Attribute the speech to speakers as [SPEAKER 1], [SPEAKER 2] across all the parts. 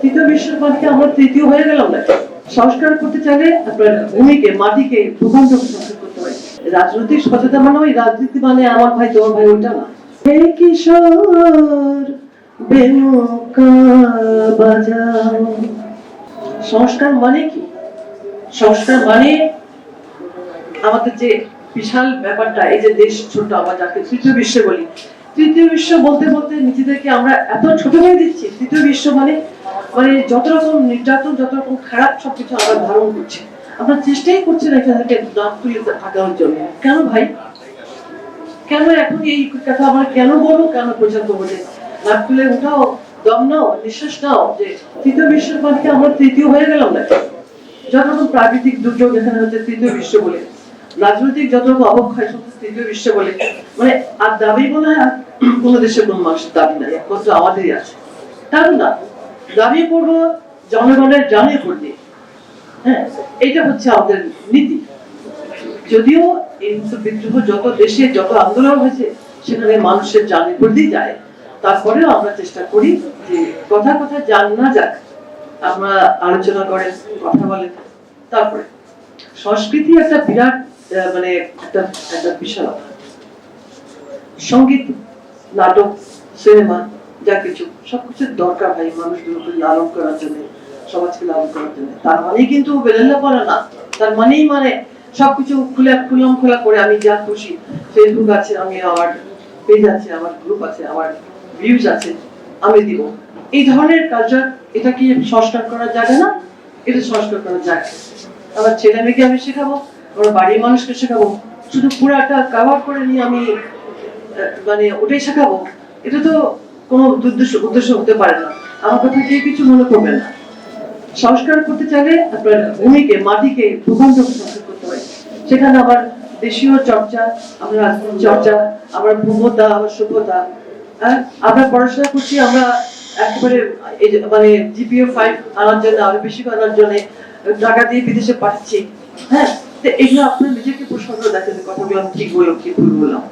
[SPEAKER 1] তৃতীয় বিশ্বের আমরা তৃতীয় হয়ে গেলাম না। সংস্কার করতে চাইলে আপনার ভূমিকে, মাটিকে ভূখণ্ড সংস্কার করতে হয়। রাজনৈতিক সচেতন মানে ওই রাজনীতি মানে আমার ভাই, তোমার ভাই, ওইটা না। হে কিশোর সংস্কার মানে কি? সংস্কার মানে আমাদের যে বিশাল ব্যাপারটা, এই যে দেশ ছোট, আমরা যাকে তৃতীয় বিশ্ব বলি। তৃতীয় বিশ্ব বলতে বলতে নিজেদেরকে আমরা এত ছোট হয়ে দিচ্ছি। তৃতীয় বিশ্ব মানে মানে যত রকম নির্যাতন, যত রকম খারাপ সবকিছু আমরা ধারণ করছি। আমরা চেষ্টাই করছি না এখান থেকে তুলে থাকার জন্য। কেন ভাই? কেন এখন এই কথা আমরা কেন বলব, কেন করব যে নাক তুলে উঠাও, দম নাও, নিঃশ্বাস নাও, যে তৃতীয় বিশ্বের মাটিকে আমরা তৃতীয় হয়ে গেলাম না যত রকম প্রাকৃতিক দুর্যোগ এখানে হচ্ছে তৃতীয় বিশ্ব বলে। রাজনৈতিক যত রকম অবক্ষয় সমস্ত তৃতীয় বিশ্ব বলে। মানে আর দাবি মনে হয় কোনো দেশের কোনো মানুষের দাবি নাই, একমাত্র আমাদেরই আছে। কারণ না দাবি করব জনগণের জানে করবে হ্যাঁ এইটা হচ্ছে আমাদের নীতি। যদিও এই বিদ্রোহ যত দেশে যত আন্দোলন হয়েছে, সেখানে মানুষের জানে করতেই যায়। তারপরেও আমরা চেষ্টা করি যে কথা কথা জান না যাক, আমরা আলোচনা করেন, কথা বলেন। তারপরে, সংস্কৃতি একটা বিরাট মানে একটা একটা বিশালতা সংগীত, নাটক, সিনেমা যা কিছু সবকিছুর দরকার ভাই মানুষগুলোকে লালন করার জন্য, সমাজকে লালন করার জন্য। তার মানেই কিন্তু বেলেল্লা পড়া না, তার মানেই মানে সবকিছু খুলে খুলম খোলা করে আমি যা খুশি ফেসবুক আছে, আমি আমার পেজ আছে, আমার গ্রুপ আছে, আমার ভিউজ আছে, আমি দিব। এই ধরনের কালচার এটা কি সংস্কার করা যাবে না, এটা সংস্কার করা যায় আমার ছেলে মেয়েকে আমি শেখাবো, আমার বাড়ির মানুষকে শেখাবো, শুধু পুরাটা কাভার করে নিয়ে আমি মানে ওটাই শেখাবো। এটা তো কোনো উদ্দেশ্য উদ্দেশ্য হতে পারে না। আমার কথা কেউ কিছু মনে করবে না। সংস্কার করতে চাইলে আপনার ভূমিকে, মাটিকে ভূখণ্ড সংস্কার করতে হয়। সেখানে আবার দেশীয় চর্চা, আমরা চর্চা আমার ভূমতা আমার সভ্যতা হ্যাঁ? আমরা পড়াশোনা করছি, আমরা একেবারে মানে জিপিও ফাইভ আনার জন্য, আরও বেশি আনার জন্য টাকা দিয়ে বিদেশে পাঠাচ্ছি হ্যাঁ? এগুলো আপনার নিজেকে প্রশ্ন দেখেন যে কথাগুলো আমি ঠিক বললাম কি ভুল বললাম।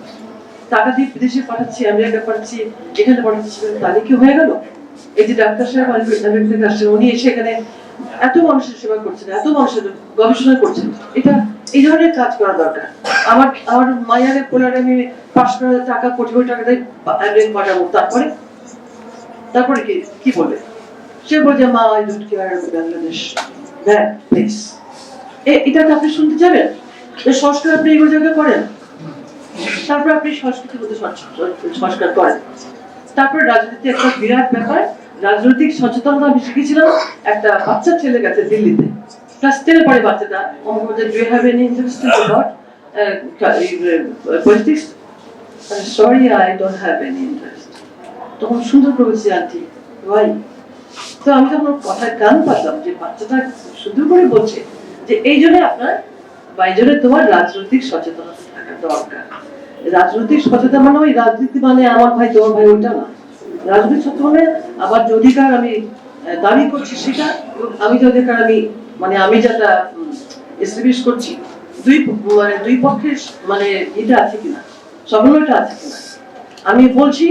[SPEAKER 1] টাকা দিয়ে বিদেশে পাঠাচ্ছি আমেরিকা পাঠাচ্ছি, এখানে পাঠাচ্ছি তাহলে কি হয়ে গেল? এই যে ডাক্তার সাহেব আমেরিকা থেকে আসছেন, উনি এসে এখানে এত মানুষের সেবা করছেন, এত মানুষের গবেষণা করছেন, এটা, এই ধরনের কাজ করা দরকার। আমার আমার মায়ারে পোলারে আমি পাঁচশো টাকা, কোটি কোটি টাকা দিয়ে আমেরিকা পাঠাবো, তারপরে? তারপরে কি কি বলবে? সে বলছে, মা I don't care Bangladesh? Bad place এটা কি আপনি শুনতে যাবেন সংস্কার আপনি এগুলো জায়গায় করেন? তারপর আপনি সংস্কৃতির মধ্যে সংস্কার- করেন। তারপর রাজনীতি একটা বিরাট ব্যাপার। রাজনৈতিক সচেতনতা আমি শিখেছিলাম। একটা বাচ্চা ছেলে গেছে দিল্লিতে। ক্লাস টেনে পড়ে বাচ্চাটা Mohammad do have politics sorry I don't have interest তখন সুন্দর করে বলছি আন্টি। ভাই তো আমি তখন কথায় কান পাতলাম যে বাচ্চাটা সুন্দর করে বলছে যে, এই জন্য আপনার, বা এই জন্য তোমার রাজনৈতিক সচেতনতা থাকা দরকার। রাজনৈতিক সচেতন মানে ওই রাজনীতি মানে আমার ভাই তোমার ভাই ওইটা না। রাজনৈতিক সচেতন মানে আমার যে অধিকার আমি দাবি করছি সেটা, আমি যে অধিকার আমি মানে আমি যেটা এস্টাবলিশ করছি, দুই মানে দুই পক্ষের মানে এটা আছে কিনা, সমন্বয়টা আছে কিনা। আমি বলছি,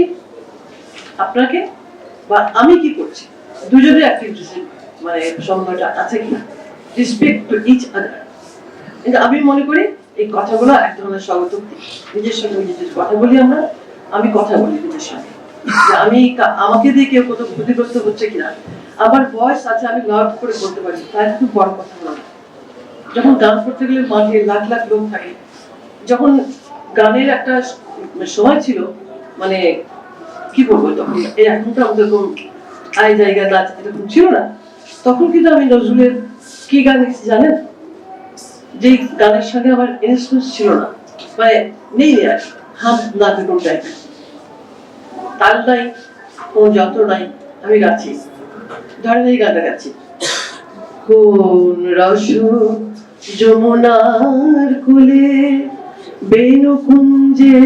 [SPEAKER 1] আপনাকে বা আমি কি করছি, দুজনের অ্যাক্টিভিটিস মানে সমন্বয়টা আছে কিনা। রেসপেক্ট টু ইচ আদার কিন্তু আমি মনে করি এই কথাগুলো এক ধরনের স্বগতোক্তি নিজের সঙ্গে নিজের কথা বলি আমরা, আমি কথা বলি নিজের সঙ্গে। আমি আমাকে দিয়ে কেউ কত ক্ষতিগ্রস্ত হচ্ছে কিনা। আমার ভয়েস আছে, আমি লাউড করে বলতে পারি, তাই খুব বড় কথা না যখন গান করতে গেলে মাঠে লাখ লাখ লোক থাকে, যখন গানের একটা স- সময় ছিল মানে কি বলব তখন এই এখনকার আমাদের এরকম আয় জায়গা নাচ এরকম ছিল না। তখন কিন্তু আমি নজরুলের কি গান জানেন? যে গানের সঙ্গে আমার ইনস্ট্রুমেন্ট ছিল না মানে নেই আর হাত না বেরোম টাইপের তাল নাই, কোনো যন্ত্র নাই, আমি গাচ্ছি। ধরেন এই গানটা গাচ্ছি। কোন রস যমুনার কুলে বেনু কুঞ্জে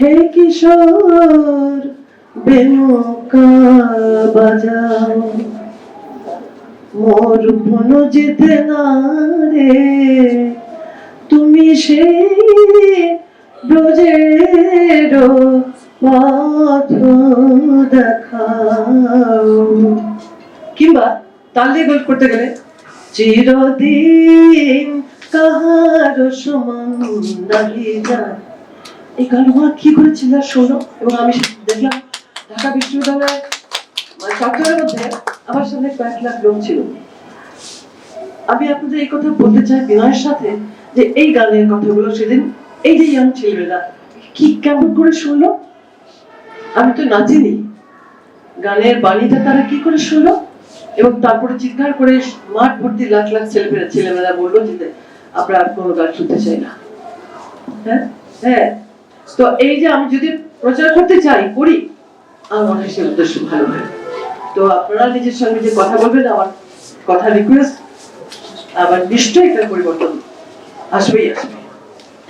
[SPEAKER 1] হে কিশোর বেনুকা বাজাও। মোর মন যেতে না রে। তুমি সেই ব্রজের পথ দেখাও। কিংবা তাল গোল করতে গেলে চিরদিন কাহার সমান নাহি যায়। এই গানগুলো কি করে শোনো? এবং আমি দেখলাম ঢাকা বিশ্ববিদ্যালয়ে মধ্যে আমার সামনে কয়েক লাখ লোক ছিল। আমি আপনাদের এই কথা বলতে চাই বিনয়ের সাথে যে এই গানের কথাগুলো সেদিন এই যে ছেলেরা কি কেমন করে শুনলো? আমি তো নাচিনি। গানের বাণীটা তারা কি করে শুনলো? এবং তারপরে চিৎকার করে মাঠ ভর্তি লাখ লাখ ছেলেমেয়েরা ছেলেমেয়েরা বলল যে আমরা আর কোনো গান শুনতে চাই না। হ্যাঁ? হ্যাঁ। তো এই যে আমি যদি প্রচার করতে চাই, করি, আমার মনে হয় সে উদ্দেশ্য ভালো হয়। তো আপনারা নিজের সঙ্গে যে কথা বলবেন, আমার কথা রিকোয়েস্ট আবার নিশ্চয়ই পরিবর্তন আসবেই আসবে।